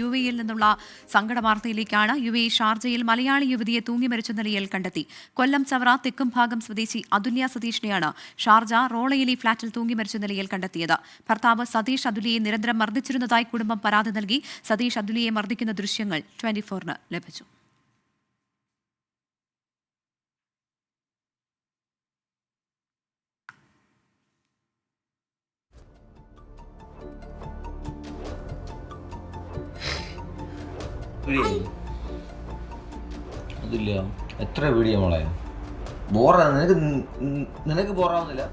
U എയിൽ നിന്നുള്ള സങ്കട വാർത്തയിലേക്കാണ് യു എ ഷാർജയിൽ മലയാളി യുവതിയെ തൂങ്ങി മരിച്ച നിലയിൽ കണ്ടെത്തി. കൊല്ലം ചവറ തെക്കും ഭാഗം സ്വദേശി അതുല്യ സതീഷിനെയാണ് ഷാർജ റോളയിലെ ഫ്ളാറ്റിൽ തൂങ്ങി മരിച്ച നിലയിൽ കണ്ടെത്തിയത്. ഭർത്താവ് സതീഷ് അതുലിയെ നിരന്തരം മർദ്ദിച്ചിരുന്നതായി കുടുംബം പരാതി നൽകി. സതീഷ് അതുലിയെ മർദ്ദിക്കുന്ന ദൃശ്യങ്ങൾ ട്വന്റി ഫോറിന് ലഭിച്ചു. അതില്ല. എത്ര വീഡിയോ മോളെ? ബോറാ. നിനക്ക് നിനക്ക് ബോറാവുന്നില്ല?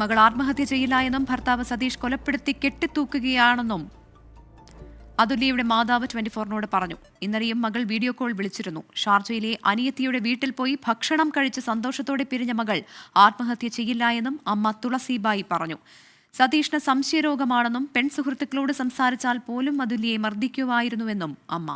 മകൾ ആത്മഹത്യ ചെയ്യില്ല എന്നും ഭർത്താവ് സതീഷ് കൊലപ്പെടുത്തി കെട്ടിത്തൂക്കുകയാണെന്നും അതുല്യയുടെ മാതാവ് ട്വന്റി ഫോറിനോട് പറഞ്ഞു. ഇന്നലെയും മകൾ വീഡിയോ കോൾ വിളിച്ചിരുന്നു. ഷാർജയിലെ അനിയത്തിയുടെ വീട്ടിൽ പോയി ഭക്ഷണം കഴിച്ച് സന്തോഷത്തോടെ പിരിഞ്ഞ മകൾ ആത്മഹത്യ ചെയ്യില്ല എന്നും അമ്മ തുളസിബായി പറഞ്ഞു. സതീഷിന് സംശയരോഗമാണെന്നും പെൺസുഹൃത്തുക്കളോട് സംസാരിച്ചാൽ പോലും അതുല്യയെ മർദ്ദിക്കുമായിരുന്നുവെന്നും അമ്മ.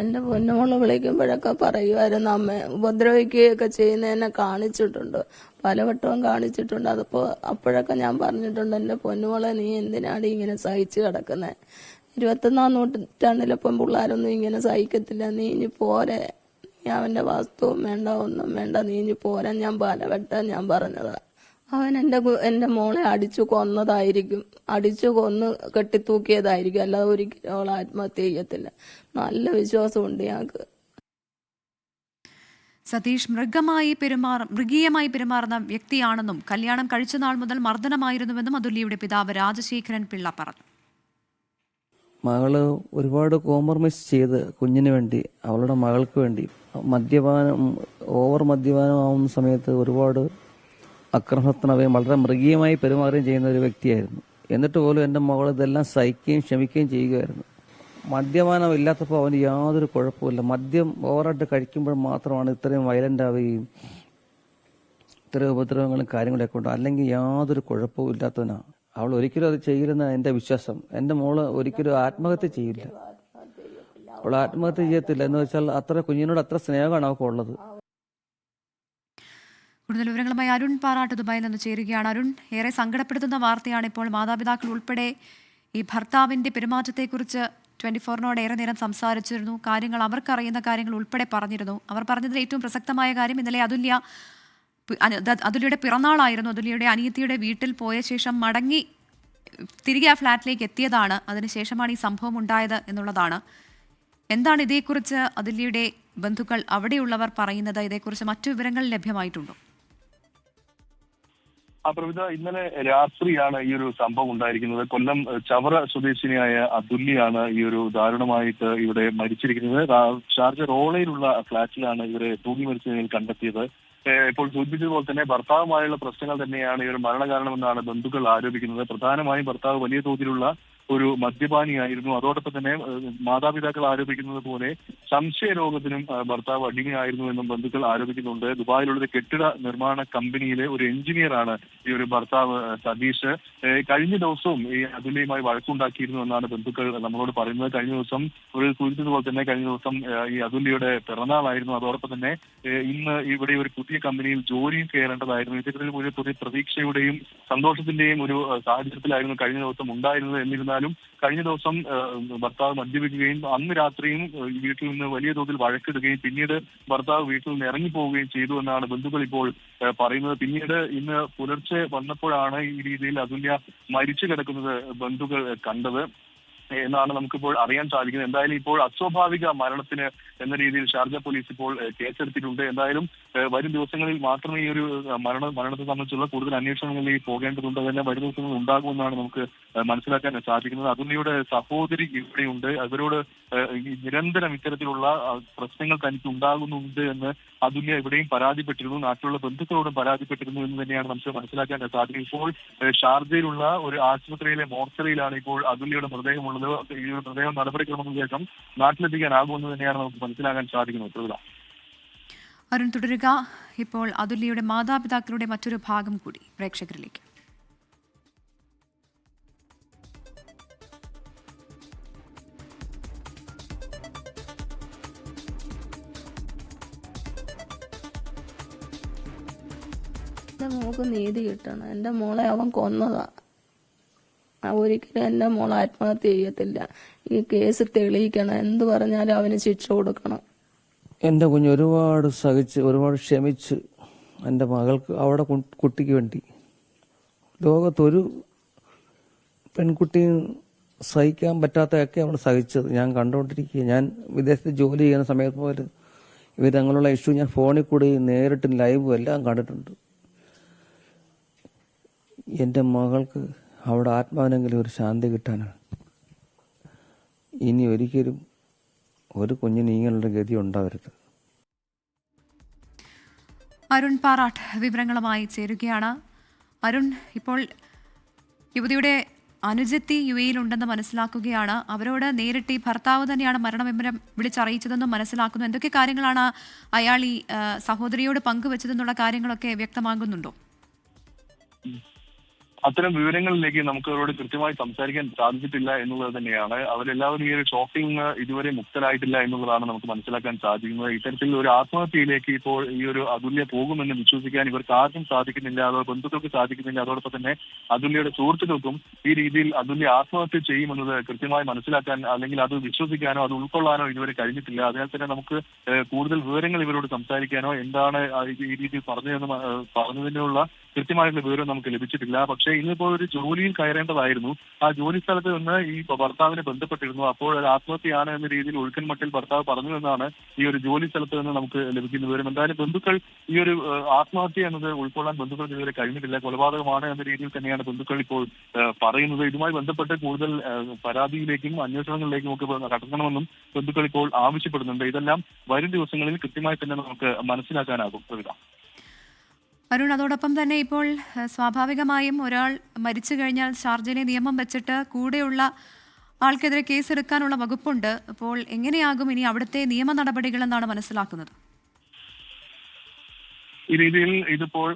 എന്റെ പൊന്നുമോൾ വിളിക്കുമ്പോഴൊക്കെ പറയുമായിരുന്നു അമ്മ ഉപദ്രവിക്കുകയൊക്കെ ചെയ്യുന്നതിനെ കാണിച്ചിട്ടുണ്ട്. പലവട്ടവും കാണിച്ചിട്ടുണ്ട്. അതിപ്പോ അപ്പോഴൊക്കെ ഞാൻ പറഞ്ഞിട്ടുണ്ട് എന്റെ പൊന്നുമോളെ നീ എന്തിനാണ് ഇങ്ങനെ സഹിച്ചു കിടക്കുന്നത് ഇരുപത്തൊന്നാം നൂറ്റാണ്ടിലിപ്പം പിള്ളേരൊന്നും ഇങ്ങനെ സഹിക്കത്തില്ല. നീ ഇനി പോരെ. നീ അവന്റെ വാസ്തുവും വേണ്ട ഒന്നും വേണ്ട. നീ ഇനി പോരാൻ ഞാൻ പലവട്ടം ഞാൻ പറഞ്ഞതാ. അവൻ എന്റെ എന്റെ മോളെ അടിച്ചു കൊന്നതായിരിക്കും. അടിച്ചു കൊന്ന് കെട്ടിത്തൂക്കിയതായിരിക്കും. അല്ലാതെ ഒരിക്കലും അവൾ ആത്മഹത്യ ചെയ്യത്തില്ല. നല്ല വിശ്വാസമുണ്ട് ഞങ്ങൾക്ക് സതീഷ് മൃഗമായി പെരുമാറ മൃഗീയമായി പെരുമാറുന്ന വ്യക്തിയാണെന്നും കല്യാണം കഴിച്ച നാൾ മുതൽ മർദ്ദനമായിരുന്നുവെന്നും അതുല്യയുടെ പിതാവ് രാജശേഖരൻ പിള്ള പറഞ്ഞു. മകൾ ഒരുപാട് കോംപ്രമൈസ് ചെയ്ത് കുഞ്ഞിന് വേണ്ടി അവളുടെ മകൾക്ക് വേണ്ടി മദ്യപാനം ഓവർ മദ്യപാനമാവുന്ന സമയത്ത് ഒരുപാട് അക്രമത്തിനവയും വളരെ മൃഗീയമായി പെരുമാറുകയും ചെയ്യുന്ന ഒരു വ്യക്തിയായിരുന്നു. എന്നിട്ട് പോലും എന്റെ മകൾ ഇതെല്ലാം സഹിക്കുകയും ക്ഷമിക്കുകയും ചെയ്യുകയായിരുന്നു. മദ്യപാനം ഇല്ലാത്തപ്പോൾ അവന് യാതൊരു കുഴപ്പമില്ല മദ്യം ഓവറായിട്ട് കഴിക്കുമ്പോൾ മാത്രമാണ് ഇത്രയും വയലന്റ് ആവുകയും ഇത്രയും ഉപദ്രവങ്ങളും കാര്യങ്ങളൊക്കെ ഉണ്ട് അല്ലെങ്കിൽ യാതൊരു കുഴപ്പവും ഇല്ലാത്തവനാണ് അവൾ ഒരിക്കലും അത് ചെയ്യില്ലെന്ന എന്റെ വിശ്വാസം. എന്റെ മോൾ ഒരിക്കലും ആത്മഹത്യ ചെയ്യില്ല. അവൾ ആത്മഹത്യ ചെയ്യത്തില്ല. എന്ന് വെച്ചാൽ അത്ര കുഞ്ഞിനോട് അത്ര സ്നേഹമാണ് അവൾക്ക് ഉള്ളത് കൂടുതൽ വിവരങ്ങളുമായി അരുൺ പാറാട്ട് ദുബായിൽ നിന്ന് ചേരുകയാണ്. അരുൺ ഏറെ സങ്കടപ്പെടുത്തുന്ന വാർത്തയാണ് ഇപ്പോൾ മാതാപിതാക്കൾ ഉൾപ്പെടെ ഈ ഭർത്താവിന്റെ പെരുമാറ്റത്തെക്കുറിച്ച് ട്വന്റി ഫോറിനോട് ഏറെ നേരം സംസാരിച്ചിരുന്നു. കാര്യങ്ങൾ അവർക്കറിയുന്ന കാര്യങ്ങൾ ഉൾപ്പെടെ പറഞ്ഞിരുന്നു. അവർ പറഞ്ഞതിൽ ഏറ്റവും പ്രസക്തമായ കാര്യം ഇന്നലെ അതുല്യ അതുല്യയുടെ പിറന്നാളായിരുന്നു. അതുല്യയുടെ അനിയത്തിയുടെ വീട്ടിൽ പോയ ശേഷം മടങ്ങി തിരികെ ആ ഫ്ലാറ്റിലേക്ക് എത്തിയതാണ്. അതിനുശേഷമാണ് ഈ സംഭവം ഉണ്ടായത് എന്നുള്ളതാണ്. എന്താണ് ഇതേക്കുറിച്ച് അതുല്യയുടെ ബന്ധുക്കൾ അവിടെയുള്ളവർ പറയുന്നത്? ഇതേക്കുറിച്ച് മറ്റു വിവരങ്ങൾ ലഭ്യമായിട്ടുണ്ടോ? പ്രവിത ഇന്നലെ രാത്രിയാണ് ഈ ഒരു സംഭവം ഉണ്ടായിരിക്കുന്നത്. കൊല്ലം ചവറ സ്വദേശിനിയായ അതുല്യാണ് ഈ ഒരു ദാരുണമായിട്ട് ഇവിടെ മരിച്ചിരിക്കുന്നത്. ഷാർജ റോളയിലുള്ള ഫ്ളാറ്റിലാണ് ഇവരെ തൂങ്ങി മരിച്ച നിലയിൽ കണ്ടെത്തിയത് ഇപ്പോൾ സൂചിപ്പിച്ചതുപോലെ തന്നെ ഭർത്താവുമായുള്ള പ്രശ്നങ്ങൾ തന്നെയാണ് ഈ ഒരു മരണകാരണമെന്നാണ് ബന്ധുക്കൾ ആരോപിക്കുന്നത്. പ്രധാനമായും ഭർത്താവ് വലിയ തോതിലുള്ള ഒരു മദ്യപാനിയായിരുന്നു. അതോടൊപ്പം തന്നെ മാതാപിതാക്കൾ ആരോപിക്കുന്നത് പോലെ സംശയ രോഗത്തിനും ഏഹ്, ഭർത്താവ് അടിമയായിരുന്നു എന്നും ബന്ധുക്കൾ ആരോപിക്കുന്നുണ്ട്. ദുബായിലുള്ള ഒരു കെട്ടിട നിർമ്മാണ കമ്പനിയിലെ ഒരു എഞ്ചിനീയറാണ് ഈ ഒരു ഭർത്താവ് സതീഷ്. കഴിഞ്ഞ ദിവസവും ഈ അതുലയുമായി വഴക്കുണ്ടാക്കിയിരുന്നു എന്നാണ് ബന്ധുക്കൾ നമ്മളോട് പറയുന്നത്. കഴിഞ്ഞ ദിവസം ഒരു സൂചിച്ചതുപോലെ തന്നെ കഴിഞ്ഞ ദിവസം ഈ അതുല്യയുടെ പിറന്നാളായിരുന്നു. അതോടൊപ്പം തന്നെ ഇന്ന് ഇവിടെ ഒരു പുതിയ കമ്പനിയിൽ ജോലിയും കയറേണ്ടതായിരുന്നു. ഇത്തരത്തിൽ ഒരു പുതിയ പ്രതീക്ഷയുടെയും സന്തോഷത്തിന്റെയും ഒരു സാഹചര്യത്തിലായിരുന്നു കഴിഞ്ഞ ദിവസം ഉണ്ടായിരുന്നത്. എന്നിരുന്നാലും കഴിഞ്ഞ ദിവസം ഭർത്താവ് മദ്യപിക്കുകയും അന്ന് രാത്രിയും വീട്ടിൽ നിന്ന് വലിയ തോതിൽ വഴക്കിടുകയും പിന്നീട് ഭർത്താവ് വീട്ടിൽ നിന്ന് ഇറങ്ങി പോവുകയും ചെയ്തു എന്നാണ് ബന്ധുക്കൾ ഇപ്പോൾ പറയുന്നത്. പിന്നീട് ഇന്ന് പുലർച്ചെ വന്നപ്പോഴാണ് ഈ രീതിയിൽ അതുല്യ മരിച്ചു കിടക്കുന്നത് ബന്ധുക്കൾ കണ്ടത്. എന്നാണ് നമുക്കിപ്പോൾ അറിയാൻ സാധിക്കുന്നത്. എന്തായാലും ഇപ്പോൾ അസ്വാഭാവിക മരണത്തിന് എന്ന രീതിയിൽ ഷാർജ പോലീസ് ഇപ്പോൾ കേസെടുത്തിട്ടുണ്ട്. എന്തായാലും വരും ദിവസങ്ങളിൽ മാത്രമേ ഈ ഒരു മരണ മരണത്തെ സംബന്ധിച്ചുള്ള കൂടുതൽ അന്വേഷണങ്ങളിലേക്ക് പോകേണ്ടതുണ്ട്. അതന്നെ വരും ദിവസങ്ങളിൽ ഉണ്ടാകുമെന്നാണ് നമുക്ക് മനസ്സിലാക്കാൻ സാധിക്കുന്നത്. അതുണ്ണിയുടെ സഹോദരി ഇവിടെയുണ്ട്. അവരോട് നിരന്തരം ഇത്തരത്തിലുള്ള പ്രശ്നങ്ങൾ തനിക്ക് ഉണ്ടാകുന്നുണ്ട് എന്ന് അതുല്യ ഇവിടെയും പരാതിപ്പെട്ടിരുന്നു. നാട്ടിലുള്ള ബന്ധുക്കളോടും പരാതിപ്പെട്ടിരുന്നു എന്ന് തന്നെയാണ് നമുക്ക് മനസ്സിലാക്കാൻ സാധിക്കുന്നത്. ഇപ്പോൾ ഷാർജയിലുള്ള ഒരു ആശുപത്രിയിലെ മോർച്ചറിയിലാണ് ഇപ്പോൾ അതുല്യയുടെ മൃതദേഹമുള്ളത് ഈ ഒരു പ്രത്യേക നടപടിക്രമത്തിന് ശേഷം നാട്ടിലെത്തിക്കാനാകുമെന്ന് തന്നെയാണ് നമുക്ക് മനസ്സിലാക്കാൻ സാധിക്കുന്നത്. അരുൺ തുടരുക. ഇപ്പോൾ അതുല്യയുടെ മാതാപിതാക്കളുടെ മറ്റൊരു ഭാഗം കൂടി പ്രേക്ഷകരിലേക്ക്. എന്റെ മോക്ക് നീതി കിട്ടണം. എന്റെ മോളെ അവൻ കൊന്നതാ. ആ, ഒരിക്കലും എന്റെ മോൾ ആത്മഹത്യ ചെയ്യത്തില്ല. ഈ കേസ് തെളിയിക്കണം. എന്ത് പറഞ്ഞാലും അവന് ശിക്ഷ കൊടുക്കണം. എന്റെ കുഞ്ഞ് ഒരുപാട് സഹിച്ച് ഒരുപാട് ക്ഷമിച്ച് എന്റെ മകൾക്ക് അവിടെ കുട്ടിക്ക് വേണ്ടി. ലോകത്തൊരു പെൺകുട്ടിയും സഹിക്കാൻ പറ്റാത്തതൊക്കെ അവൾ സഹിച്ചത്. ഞാൻ കണ്ടുകൊണ്ടിരിക്കുക ഞാൻ വിദേശത്ത് ജോലി ചെയ്യുന്ന സമയത്ത് പോലും ഇവർ തങ്ങളുള്ള ഇഷ്യൂ ഞാൻ ഫോണിൽ കൂടി നേരിട്ടും ലൈവും എല്ലാം കണ്ടിട്ടുണ്ട്. എന്റെ മകൾക്ക് അവിടെ ആത്മാവിനെങ്കിലും ഒരു ശാന്തി കിട്ടാനാണ്. ഇനി ഒരിക്കലും ഒരു കുഞ്ഞിന് ഇങ്ങനെയുള്ള ഗതി ഉണ്ടാവരുത്. അരുൺ പാറാട്ട് വിവരങ്ങളുമായി ചേരുകയാണ്. അരുൺ ഇപ്പോൾ യുവതിയുടെ അനുജത്തി യു എയിലുണ്ടെന്ന് മനസ്സിലാക്കുകയാണ്. അവരോട് നേരിട്ട് ഈ ഭർത്താവ് തന്നെയാണ് മരണവിവരം വിളിച്ചറിയിച്ചതെന്നും മനസ്സിലാക്കുന്നു. എന്തൊക്കെ കാര്യങ്ങളാണ് അയാൾ ഈ സഹോദരിയോട് പങ്കുവച്ചതെന്നുള്ള കാര്യങ്ങളൊക്കെ വ്യക്തമാകുന്നുണ്ടോ? അത്തരം വിവരങ്ങളിലേക്ക് നമുക്ക് അവരോട് കൃത്യമായി സംസാരിക്കാൻ സാധിച്ചിട്ടില്ല എന്നുള്ളത് തന്നെയാണ്. അവരെല്ലാവരും ഈ ഒരു ഷോക്കിംഗ് ഇതുവരെ മുക്തരായിട്ടില്ല എന്നുള്ളതാണ് നമുക്ക് മനസ്സിലാക്കാൻ സാധിക്കുന്നത്. ഇത്തരത്തിൽ ഒരു ആത്മഹത്യയിലേക്ക് ഇപ്പോൾ ഈ ഒരു അതുല്യ പോകുമെന്ന് വിശ്വസിക്കാൻ ഇവർക്ക് ആർക്കും സാധിക്കുന്നില്ല. അതോ ബന്ധുക്കൾക്ക് സാധിക്കുന്നില്ല. അതോടൊപ്പം തന്നെ അതുല്യയുടെ സുഹൃത്തുക്കൾക്കും ഈ രീതിയിൽ അതുല്യ ആത്മഹത്യ ചെയ്യുമെന്നത് കൃത്യമായി മനസ്സിലാക്കാൻ അല്ലെങ്കിൽ അത് വിശ്വസിക്കാനോ അത് ഉൾക്കൊള്ളാനോ ഇതുവരെ കഴിഞ്ഞിട്ടില്ല. അതിനാൽ തന്നെ നമുക്ക് കൂടുതൽ വിവരങ്ങൾ ഇവരോട് സംസാരിക്കാനോ എന്താണ് ഈ രീതിയിൽ പറഞ്ഞതെന്ന് പറഞ്ഞതിനുള്ള കൃത്യമായിട്ടുള്ള വിവരം നമുക്ക് ലഭിച്ചിട്ടില്ല. പക്ഷേ ഇന്നിപ്പോൾ ഒരു ജോലിയിൽ കയറേണ്ടതായിരുന്നു. ആ ജോലി സ്ഥലത്ത് നിന്ന് ഈ ഭർത്താവിനെ ബന്ധപ്പെട്ടിരുന്നു. അപ്പോൾ ഒരു ആത്മഹത്യയാണ് എന്ന രീതിയിൽ ഒഴുക്കൻ മട്ടിൽ ഭർത്താവ് പറഞ്ഞു എന്നാണ് ഈ ഒരു ജോലി സ്ഥലത്ത് നിന്ന് നമുക്ക് ലഭിക്കുന്ന വിവരം. എന്തായാലും ബന്ധുക്കൾ ഈ ഒരു ആത്മഹത്യ എന്നത് ഉൾക്കൊള്ളാൻ ബന്ധുക്കൾക്ക് ഇതുവരെ കഴിഞ്ഞിട്ടില്ല. കൊലപാതകമാണ് എന്ന രീതിയിൽ തന്നെയാണ് ബന്ധുക്കൾ ഇപ്പോൾ പറയുന്നത്. ഇതുമായി ബന്ധപ്പെട്ട് കൂടുതൽ പരാതിയിലേക്കും അന്വേഷണങ്ങളിലേക്കും ഒക്കെ കടക്കണമെന്നും ബന്ധുക്കൾ ഇപ്പോൾ ആവശ്യപ്പെടുന്നുണ്ട്. ഇതെല്ലാം വരും ദിവസങ്ങളിൽ കൃത്യമായി തന്നെ നമുക്ക് മനസ്സിലാക്കാനാകും. പ്രവിധ അരുൺ അതോടൊപ്പം തന്നെ ഇപ്പോൾ സ്വാഭാവികമായും ഒരാൾ മരിച്ചു കഴിഞ്ഞാൽ ഷാർജയിലെ നിയമം വെച്ചിട്ട് കൂടെയുള്ള ആൾക്കെതിരെ കേസെടുക്കാനുള്ള വകുപ്പുണ്ട്. അപ്പോൾ എങ്ങനെയാകും ഇനി അവിടുത്തെ നിയമ നടപടികളെന്നാണ് മനസ്സിലാക്കുന്നത്? ഈ രീതിയിൽ ഇതിപ്പോൾ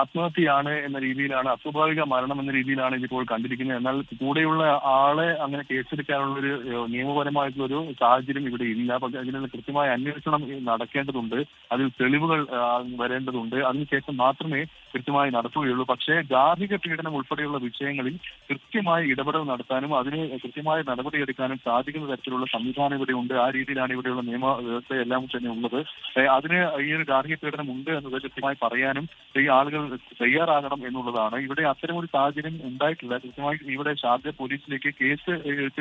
ആത്മഹത്യയാണ് എന്ന രീതിയിലാണ് അസ്വാഭാവിക മരണം എന്ന രീതിയിലാണ് ഇതിപ്പോൾ കണ്ടിരിക്കുന്നത്. എന്നാൽ കൂടെയുള്ള ആളെ അങ്ങനെ കേസെടുക്കാനുള്ള ഒരു നിയമപരമായിട്ടുള്ള ഒരു സാഹചര്യം ഇവിടെ ഇല്ല. പക്ഷെ അതിനുള്ള കൃത്യമായ അന്വേഷണം നടക്കേണ്ടതുണ്ട്. അതിൽ തെളിവുകൾ വരേണ്ടതുണ്ട്. അതിനുശേഷം മാത്രമേ കൃത്യമായി നടത്തുകയുള്ളൂ. പക്ഷേ ഗാർഹിക പീഡനം ഉൾപ്പെടെയുള്ള വിഷയങ്ങളിൽ കൃത്യമായി ഇടപെടൽ നടത്താനും അതിന് കൃത്യമായ നടപടിയെടുക്കാനും സാധിക്കുന്ന തരത്തിലുള്ള സംവിധാനം ഇവിടെ ഉണ്ട് ആ രീതിയിലാണ് ഇവിടെയുള്ള നിയമ വ്യവസ്ഥ എല്ലാം തന്നെ ഉള്ളത്. അതിന് ഈ ഒരു ഗാർഹിക പീഡനം ഉണ്ട് എന്നത് കൃത്യമായി പറയാനും ഈ ആളുകൾ തയ്യാറാകണം എന്നുള്ളതാണ്. ഇവിടെ അത്തരം ഒരു സാഹചര്യം ഉണ്ടായിട്ടില്ല. കൃത്യമായി ഇവിടെ ഷാർജ പോലീസിലേക്ക് കേസ്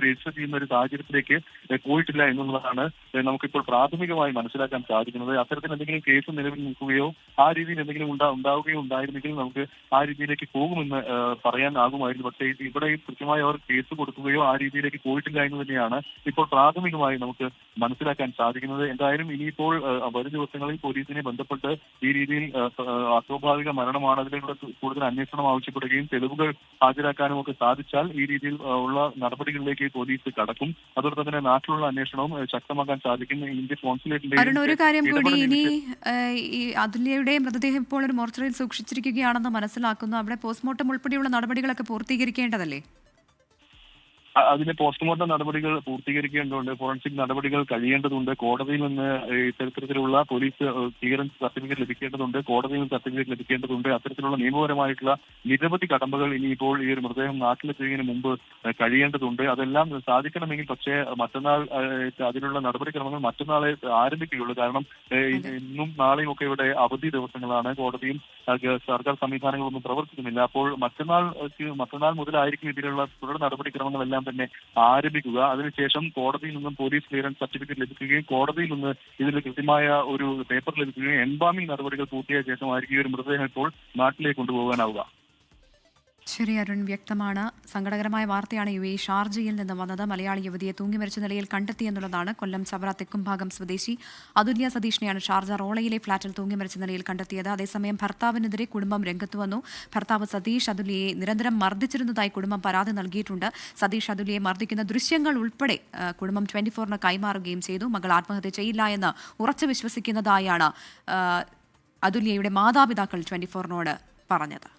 രജിസ്റ്റർ ചെയ്യുന്ന ഒരു സാഹചര്യത്തിലേക്ക് പോയിട്ടില്ല എന്നുള്ളതാണ് നമുക്കിപ്പോൾ പ്രാഥമികമായി മനസ്സിലാക്കാൻ സാധിക്കുന്നത്. അത്തരത്തിൽ എന്തെങ്കിലും കേസ് നിലവിൽ നിൽക്കുകയോ ആ രീതിയിൽ എന്തെങ്കിലും ഉണ്ടാ ഉണ്ടാവുകയോ ഉണ്ടായിരുന്നെങ്കിൽ നമുക്ക് ആ രീതിയിലേക്ക് പോകുമെന്ന് പറയാൻ പറയാനാകുമായിരുന്നു. പക്ഷേ ഇവിടെ കൃത്യമായി അവർ കേസ് കൊടുക്കുകയോ ആ രീതിയിലേക്ക് പോയിട്ടില്ല എന്ന് തന്നെയാണ് ഇപ്പോൾ പ്രാഥമികമായി നമുക്ക് മനസ്സിലാക്കാൻ സാധിക്കുന്നത്. എന്തായാലും ഇനിയിപ്പോൾ വരും ദിവസങ്ങളിൽ പോലീസിനെ ബന്ധപ്പെട്ട് ഈ രീതിയിൽ അസ്വാഭാവിക മരണമാണ് അതിലൂടെ കൂടുതൽ അന്വേഷണം ആവശ്യപ്പെടുകയും തെളിവുകൾ ഹാജരാക്കാനും ഒക്കെ സാധിച്ചാൽ ഈ രീതിയിൽ ഉള്ള നടപടികളിലേക്ക് പോലീസ് കടക്കും. അതോടൊപ്പം തന്നെ നാട്ടിലുള്ള അന്വേഷണവും ശക്തമാക്കാൻ സാധിക്കും. ഇന്ത്യ കോൺസുലേറ്റിന്റെ ഒരു കാര്യം കൂടി ഇനി അതുല്യയുടെ മൃതദേഹം ഇപ്പോൾ ഒരു മോർച്ചറിയിൽ സൂക്ഷിച്ചിരിക്കുകയാണെന്ന് മനസ്സിലാക്കുന്നു. അവിടെ പോസ്റ്റ്മോർട്ടം ഉൾപ്പെടെയുള്ള നടപടികളൊക്കെ പൂർത്തീകരിക്കേണ്ടതല്ലേ? അതിന്റെ പോസ്റ്റ്മോർട്ടം നടപടികൾ പൂർത്തീകരിക്കേണ്ടതുണ്ട് ഫോറൻസിക് നടപടികൾ കഴിയേണ്ടതുണ്ട് കോടതിയിൽ നിന്ന് ഇത്തരത്തിലുള്ള പോലീസ് ക്ലിയറൻസ് സർട്ടിഫിക്കറ്റ് ലഭിക്കേണ്ടതുണ്ട് കോടതിയിൽ നിന്ന് സർട്ടിഫിക്കറ്റ് ലഭിക്കേണ്ടതുണ്ട് അത്തരത്തിലുള്ള നിയമപരമായിട്ടുള്ള നിരവധി കടമ്പകൾ ഇനി ഇപ്പോൾ ഈ ഒരു മൃതദേഹം നാട്ടിലെത്തിയതിന് മുമ്പ് കഴിയേണ്ടതുണ്ട്. അതെല്ലാം സാധിക്കണമെങ്കിൽ പക്ഷേ മറ്റന്നാൾ അതിനുള്ള നടപടിക്രമങ്ങൾ മറ്റന്നാളെ ആരംഭിക്കുകയുള്ളൂ. കാരണം ഇന്നും നാളെയും ഒക്കെ ഇവിടെ അവധി ദിവസങ്ങളാണ്. കോടതിയും സർക്കാർ സംവിധാനങ്ങളൊന്നും പ്രവർത്തിക്കുന്നില്ല. അപ്പോൾ മറ്റന്നാൾ മറ്റന്നാൾ മുതലായിരിക്കും ഇതിലുള്ള തുടർ നടപടിക്രമങ്ങളെല്ലാം തന്നെ ആരംഭിക്കുക. അതിനുശേഷം കോടതിയിൽ നിന്നും പോലീസ് ക്ലിയറൻസ് സർട്ടിഫിക്കറ്റ് ലഭിക്കുകയും കോടതിയിൽ നിന്ന് ഇതിന് കൃത്യമായ ഒരു പേപ്പർ ലഭിക്കുകയും എംബാമിംഗ് നടപടികൾ പൂർത്തിയായ ശേഷമായിരിക്കും ഈ ഒരു മൃതദേഹം ഇപ്പോൾ നാട്ടിലേക്ക് കൊണ്ടുപോകാനാവുക. ശരി അരുൺ വ്യക്തമാണ്. സങ്കടകരമായ വാർത്തയാണ് യു എ ഷാർജയിൽ നിന്ന് വന്നത്. മലയാളി യുവതിയെ തൂങ്ങിമരിച്ച നിലയിൽ കണ്ടെത്തിയെന്നുള്ളതാണ് കൊല്ലം ചവറ തെക്കുംഭാഗം സ്വദേശി അതുല്യ സതീഷിനെയാണ് ഷാർജ റോളയിലെ ഫ്ളാറ്റിൽ തൂങ്ങിമരിച്ച നിലയിൽ കണ്ടെത്തിയത്. അതേസമയം ഭർത്താവിനെതിരെ കുടുംബം രംഗത്ത് വന്നു. ഭർത്താവ് സതീഷ് അതുല്യയെ നിരന്തരം മർദ്ദിച്ചിരുന്നതായി കുടുംബം പരാതി നൽകിയിട്ടുണ്ട്. സതീഷ് അതുല്യയെ മർദ്ദിക്കുന്ന ദൃശ്യങ്ങൾ ഉൾപ്പെടെ കുടുംബം ട്വന്റി ഫോറിന് കൈമാറുകയും ചെയ്തു. മകൾ ആത്മഹത്യ ചെയ്യില്ല എന്ന് ഉറച്ചു വിശ്വസിക്കുന്നതായാണ് അതുല്യയുടെ മാതാപിതാക്കൾ ട്വന്റി ഫോറിനോട് പറഞ്ഞത്.